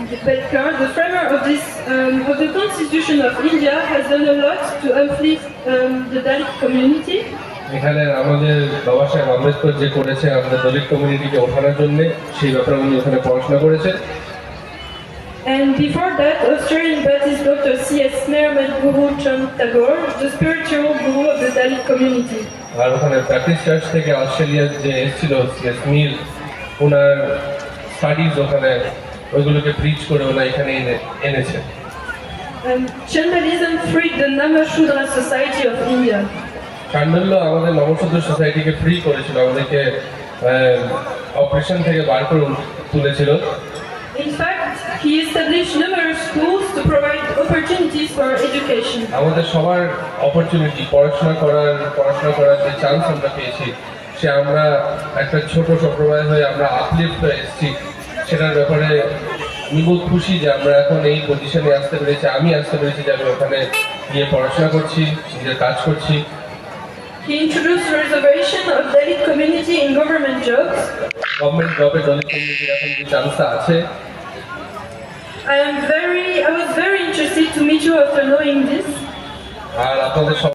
Belkar, the framer of this um, of the Constitution of India, has done a lot to uplift um, the Dalit community. এখানে আমাদের বাবা সাহেব আম্বেদকর যে করেছে আমাদের দলিত কমিউনিটিকে ওঠানোর জন্য সেই ব্যাপারে উনি ওখানে পড়াশোনা করেছেন And before that, Australian Baptist Dr. C.S. Merman Guru Chand Tagore, the spiritual guru of the Dalit community. আর ওখানে ব্যাপটিস্ট চার্চ থেকে অস্ট্রেলিয়ার যে এসেছিল স্মিল ওনার স্টাডিজ ওখানে ওইগুলোকে ব্রিজ করে ওনা এখানে এনে এনেছে Um, Chandalism freed the Namashudra Society of India. চান্ডল্য আমাদের নবসূত্র সোসাইটিকে ফ্রি করেছিল আমাদেরকে অপারেশন থেকে বার করে তুলেছিল In fact, he established numerous schools to provide opportunities for education. আমাদের সবার অপরচুনিটি পড়াশোনা করার পড়াশোনা করার যে চান্স আমরা পেয়েছি সে আমরা একটা ছোট সম্প্রদায় হয়ে আমরা আপলিফ্ট হয়ে এসেছি সেটার ব্যাপারে আমি বহু খুশি যে আমরা এখন এই পজিশনে আসতে পেরেছি আমি আসতে পেরেছি যে আমি ওখানে গিয়ে পড়াশোনা করছি নিজের কাজ করছি। Government I am very, I.